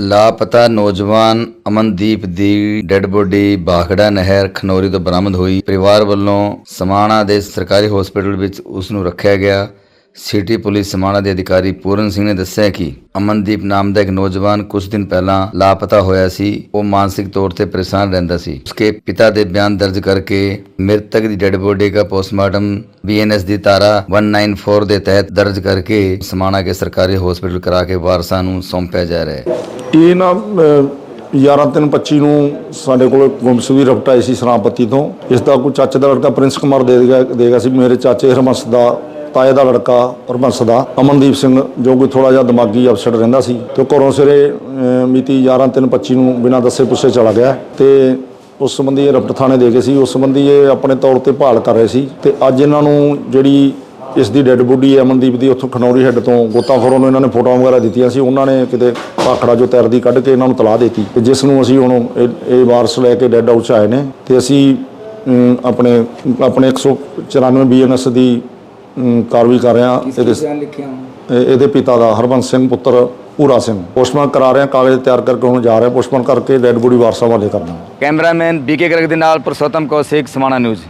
ਲਾਪਤਾ ਨੌਜਵਾਨ ਅਮਨਦੀਪ ਦੀ ਡੈੱਡ ਬੋਡੀ ਬਾਖੜਾ ਨਹਿਰ ਖਨੌਰੀ ਤੋਂ ਬਰਾਮਦ ਹੋਈ। ਪਰਿਵਾਰ ਵੱਲੋਂ ਸਮਾਣਾ ਦੇ ਸਰਕਾਰੀ ਹਸਪਤਾਲ ਵਿੱਚ ਉਸ ਨੂੰ ਰੱਖਿਆ ਗਿਆ। ਸਿਟੀ ਪੁਲਿਸ ਸਮਾਣਾ ਦੇ ਅਧਿਕਾਰੀ ਪੂਰਨ ਸਿੰਘ ਨੇ ਦੱਸਿਆ ਕਿ ਅਮਨਦੀਪ ਨਾਮ ਦਾ ਇੱਕ ਨੌਜਵਾਨ ਕੁਝ ਦਿਨ ਪਹਿਲਾਂ ਲਾਪਤਾ ਹੋਇਆ ਸੀ। ਉਹ ਮਾਨਸਿਕ ਤੌਰ ਤੇ ਪਰੇਸ਼ਾਨ ਰਹਿੰਦਾ ਸੀ। ਉਸਕੇ ਪਿਤਾ ਦੇ ਬਿਆਨ ਦਰਜ ਕਰਕੇ ਮ੍ਰਿਤਕ ਦੀ ਡੈੱਡ ਬੋਡੀ ਦਾ ਪੋਸਟਮਾਰਟਮ ਬੀਐਨਐਸ ਦੀ ਧਾਰਾ 194 ਦੇ ਤਹਿਤ ਦਰਜ ਕਰਕੇ ਸਮਾਣਾ ਕੇ ਸਰਕਾਰੀ ਹਸਪਤਾਲ ਕਰਾ ਕੇ ਵਾਰਸਾਂ ਨੂੰ ਸੌਂਪਿਆ ਜਾ ਰਿਹਾ ਹੈ। ਇਹ ਨਾ 11/3/25 ਨੂੰ ਸਾਡੇ ਕੋਲ ਗੁੰਮਸ਼ੁਦੀ ਰਪਟ ਸੀ ਸਰਾਪਤੀ ਤੋਂ। ਇਸ ਦਾ ਕੋਈ ਚਾਚੇ ਦਾ ਲੜਕਾ ਪ੍ਰਿੰਸ ਕੁਮਾਰ ਦੇ ਦੇਗਾ ਸੀ। ਮੇਰੇ ਚਾਚੇ ਹਰਮੰਸ ਦਾ ਤਾਏ ਦਾ ਲੜਕਾ ਹਰਬੰਸ ਦਾ ਅਮਨਦੀਪ ਸਿੰਘ ਜੋ ਕੋਈ ਥੋੜਾ ਜਿਹਾ ਦਿਮਾਗੀ ਅਪਸੈਟ ਰਹਿੰਦਾ ਸੀ ਤੇ ਘਰੋਂ ਸਵੇਰੇ ਅਹ, ਮਿਤੀ 11/3/25 ਨੂੰ ਬਿਨਾਂ ਦੱਸੇ ਪੁੱਛੇ ਚਲਾ ਗਿਆ ਤੇ ਉਸ ਸੰਬੰਧੀ ਇਹ ਰਪਟ ਥਾਣੇ ਦੇ ਗਏ ਸੀ। ਉਸ ਸੰਬੰਧੀ ਇਹ ਆਪਣੇ ਤੌਰ ਤੇ ਭਾਲ ਕਰ ਰਹੇ ਸੀ ਤੇ ਅੱਜ ਇਹਨਾਂ ਨੂੰ ਜਿਹੜੀ ਇਸ ਦੀ ਡੈੱਡ ਬੋਡੀ ਹੈ ਅਮਨਦੀਪ ਦੀ ਉੱਥੋਂ ਖਨੌਰੀ ਹੈੱਡ ਤੋਂ ਗੋਤਾਖੋਰਾਂ ਨੂੰ ਇਹਨਾਂ ਨੇ ਫੋਟੋਆਂ ਵਗੈਰਾ ਦਿੱਤੀਆਂ ਸੀ। ਉਹਨਾਂ ਨੇ ਕਿਤੇ ਭਾਖੜਾ ਜੋ ਤੈਰਦੀ ਕੱਢ ਕੇ ਇਹਨਾਂ ਨੂੰ ਤਲਾਹ ਦਿੱਤੀ ਤੇ ਜਿਸ ਨੂੰ ਅਸੀਂ ਹੁਣ ਇਹ ਇਹ ਵਾਰਸ ਲੈ ਕੇ ਡੈੱਡ ਹਾਊਸ 'ਚ ਆਏ ਨੇ ਤੇ ਅਸੀਂ ਅਮ, ਆਪਣੇ ਆਪਣੇ 194 ਬੀਐਨਐਸ ਦੀ ਅਮ, ਕਾਰਵਾਈ ਕਰ ਰਹੇ। ਹਾਂ ਇਹਦੇ ਇਹ- ਇਹਦੇ ਪਿਤਾ ਦਾ ਹਰਬੰਸ ਸਿੰਘ ਪੁੱਤਰ ਪੂਰਾ ਸਿੰਘ। ਪੋਸਟਮਾਰਟਮ ਕਰਾ ਰਹੇ ਹਾਂ ਕਾਗਜ਼ ਤਿਆਰ ਕਰਕੇ ਹੁਣ ਜਾ ਰਹੇ ਹਾਂ। ਪੋਸਟਮਾਰਟਮ ਕਰਕੇ ਡੈੱਡ ਬੋਡੀ ਵਾਰਸਾਂ ਵਾਲੇ ਕਰਨਾ ਕੈਮਰਾਮੈਨ ਬੀਕੇ ਗਰਗ ਦੇ ਨਾਲ ਪੁਰਸ਼ੋਤਮ ਕੌਸ਼ਿਕ ਸਮਾਣਾ ਨਿਊਜ਼।